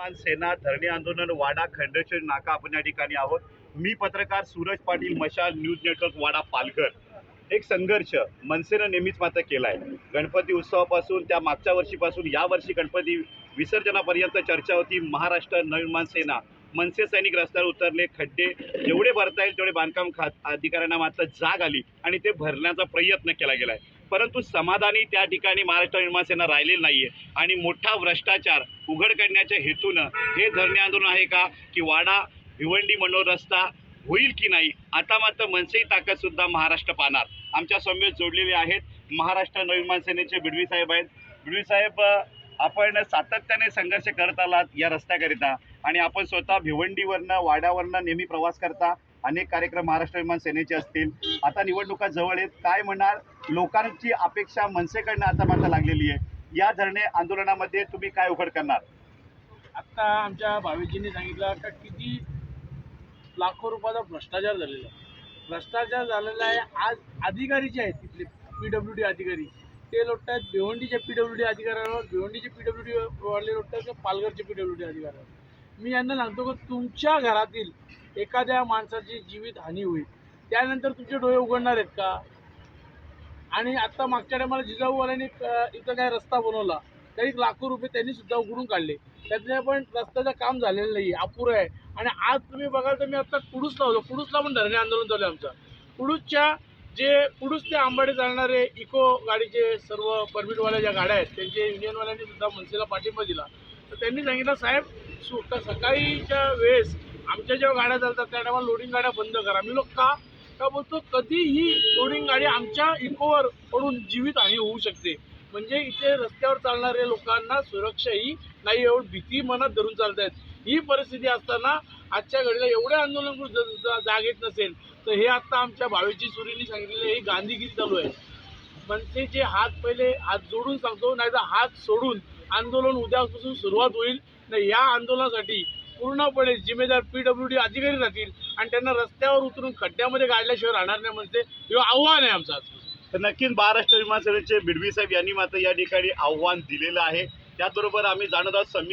किसान सेना धरणे आंदोलन वाडा खंडेश्वर नाका आपण या ठिकाणी आहोत. मी पत्रकार सूरज पाटील मशाल न्यूज नेटवर्क वाडा पालघर. एक संघर्ष मनसेनं नेहमीच मात्र केलाय. गणपती उत्सवापासून त्या मागच्या वर्षीपासून या वर्षी गणपती विसर्जनापर्यंत चर्चा होती. महाराष्ट्र नवनिर्माण सेना मनसे सैनिक रस्त्यावर उतरले खड्डे जेवढे भरता येईल तेवढे बांधकाम खात अधिकाऱ्यांना मात्र जाग आली आणि ते भरण्याचा प्रयत्न केला गेलाय. परंतु समाधानी त्या ठिकाणी महाराष्ट्र निर्माण सेना राहिलेली आहे आणि मोठा भ्रष्टाचार उघड करण्याच्या हेतूनं हे धरणे आंदोलन आहे का? की वाडा भिवंडी मनोर रस्ता होईल की नाही? आता मात्र मनसेही ताकदसुद्धा महाराष्ट्र पाहणार. आमच्या समवेत जोडलेले आहेत. महाराष्ट्र नवनिर्माण सेनेचे बिडवी साहेब आहेत. बिडवी साहेब आपण सातत्याने संघर्ष करत आलात या रस्त्याकरिता. आणि आपण स्वतः भिवंडीवरनं वाड्यावरनं नेहमी प्रवास करता. अनेक कार्यक्रम महाराष्ट्र विमान सेनेचे असतील. आता निवडणुका जवळ आहेत. काय म्हणणार लोकांची अपेक्षा मनसेकडनं आता मात्र लागलेली आहे. या धरणे आंदोलनामध्ये तुम्ही काय उघड करणार? आत्ता आमच्या भावेजींनी सांगितलं का किती लाखो रुपयाचा भ्रष्टाचार झालेला आहे. भ्रष्टाचार झालेला आहे. आज अधिकारी जे आहेत तिथले पी डब्ल्यू डी अधिकारी. ते लोट आहेत भिवंडीचे पी डब्ल्यू डी अधिकाऱ्यावर भिवंडीचे पी डब्ल्यू डी वाले लोटतात आहेत पालघरचे पी डब्ल्यू डी अधिकाऱ्यावर. मी यांना सांगतो की तुमच्या घरातील एखाद्या माणसाची जीवित हानी होईल. त्यानंतर तुमचे डोळे उघडणार आहेत का? आणि आता मागच्या टायमाला जिजाऊवाल्यांनी इथं काय रस्ता बनवला तरी लाखो रुपये त्यांनी सुद्धा उघडून काढले. त्यातले पण रस्त्याचं काम झालेलं नाही अपुरं आहे. आणि आज तुम्ही बघाल तर मी आता कुडूसला होतो कुडूसला पण धरणे आंदोलन झालं आमचं. कुडूसच्या जे कुडूस ते आंबाडे चालणारे इको गाडीचे सर्व परमिटवाल्या ज्या गाड्या आहेत त्यांचे युनियनवाल्यांनी सुद्धा मनसेला पाठिंबा दिला. तर त्यांनी सांगितलं साहेब सु सकाळीच्या वेळेस आमच्या जेव्हा गाड्या चालतात त्या टायमाला लोडिंग गाड्या बंद करा. मी लोक का? का बोलतो कधीही लोडिंग गाडी आमच्या इकोवर पडून जीवितहानी होऊ शकते. म्हणजे इथे रस्त्यावर चालणाऱ्या लोकांना सुरक्षा ही नाही एवढी भीती मनात धरून चालत आहेत ही परिस्थिती असताना आजच्या घडीला एवढे आंदोलन जाग येत नसेल तर हे आता आमच्या भावेची सुरीने सांगितलेले हे गांधीगिरी चालू आहे. मनसेचे हात पहिले हात जोडून सांगतो नाही तर हात सोडून आंदोलन उद्यापासून सुरुवात होईल. नाही या आंदोलनासाठी पूर्णपणे जिम्मेदार पी डब्ल्यू डी अधिकारी राहतील. आणि त्यांना रस्त्यावर उतरून खड्ड्यामध्ये काढल्याशिवाय राहणार नाही म्हणजे हे आव्हान आहे आमचं तर नक्कीच महाराष्ट्र विमानसेनेचे बिडवी साहेब यांनी मात्र या ठिकाणी आव्हान दिलेलं आहे. त्याचबरोबर आम्ही जाणत आहोत समी